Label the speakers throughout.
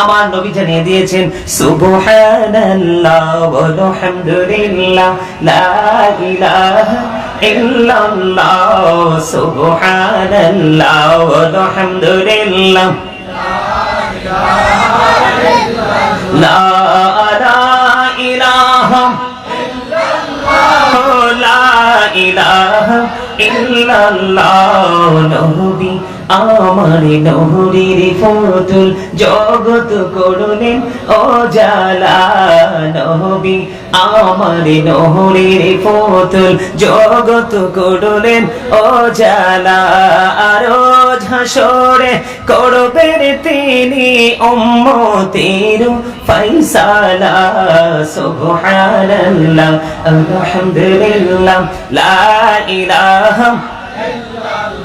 Speaker 1: আমার নবী জানিয়ে দিয়েছেন, সুবহানাল্লাহ ওয়া হামদুলিল্লাহ লা ইলাহা ইল্লাল্লাহ, সুবহানাল্লাহ ওয়া হামদুলিল্লাহ লা ইলাহা লা ইলাহা ইল্লাল্লাহ, নবী আমার নহরীর ফতুল জগত করলেন ও জালা নবী। আমার নহরীর ফতুল জগত করলেন ও জালা আরও ঝাসরে করবেন তিনি উম্মতের ফাইসালা সুবহানাল্লাহ, আলহামদুলিল্লাহ, লা ইলাহা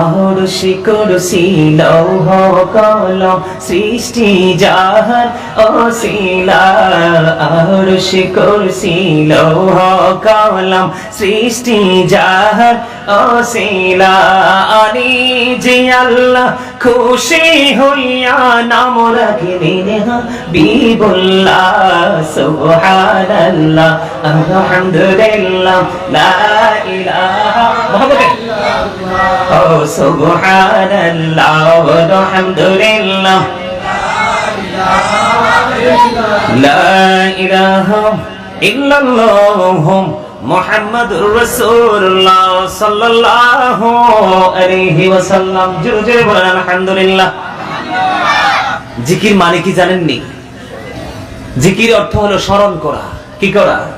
Speaker 1: আরশি কুরসি লৌহ কলম সৃষ্টি জাহান অশিলা আরশি কুরসি লৌহ কলম সৃষ্টি জাহান অশিলা আনি জি আল্লাহ খুশি হইয়া নাম রাখিলেন হাবিবুল্লাহ, সুবহানাল্লাহ, আলহামদুলিল্লাহ, লা ইলাহা মুহাম্মাদ আলহামদুলিল্লাহ জিকির মানে কি জানেননি? জিকির অর্থ হলো স্মরণ করা। কি করা?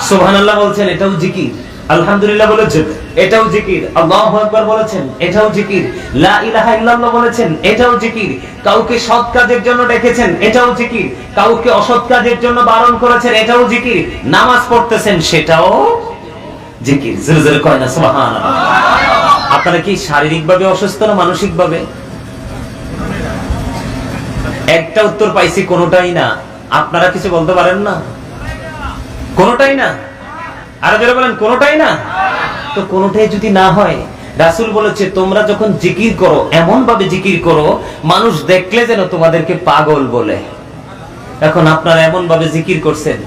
Speaker 1: সুবহানাল্লাহ বলছেন, এটাও জিকির। আলহামদুলিল্লাহ বলেছেন, এটাও জিকির। আল্লাহু আকবার বলেছেন, এটাও জিকির। লা ইলাহা ইল্লাল্লাহ বলেছেন, এটাও জিকির। কাউকে সৎ কাজের জন্য ডেকেছেন, এটাও জিকির। কাউকে অসৎ কাজের জন্য বারণ করেছেন, এটাও জিকির। নামাজ পড়তেছেন, সেটাও জিকির। জোরে জোরে কয় না, সুবহানাল্লাহ। আপনারা কি অসুস্থ না একটা উত্তর পাইছি, কোনোটাই না। আপনারা কিছু বলতে পারেন না? কোনোটাই না? আরও যারা বলেন, কোনোটাই না? তো কোনোটাই যদি না হয়, রাসুল বলেছে, তোমরা যখন জিকির করো এমন ভাবে জিকির করো, মানুষ দেখলে যেন তোমাদেরকে পাগল বলে। এখন আপনারা এমন ভাবে জিকির করছেন।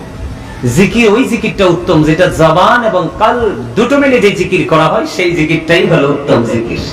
Speaker 1: জিকির, ওই জিকিরটা উত্তম, যেটা জবান এবং কাল দুটো মিলে যে জিকির করা হয়, সেই জিকিরটাই হলো উত্তম জিকির।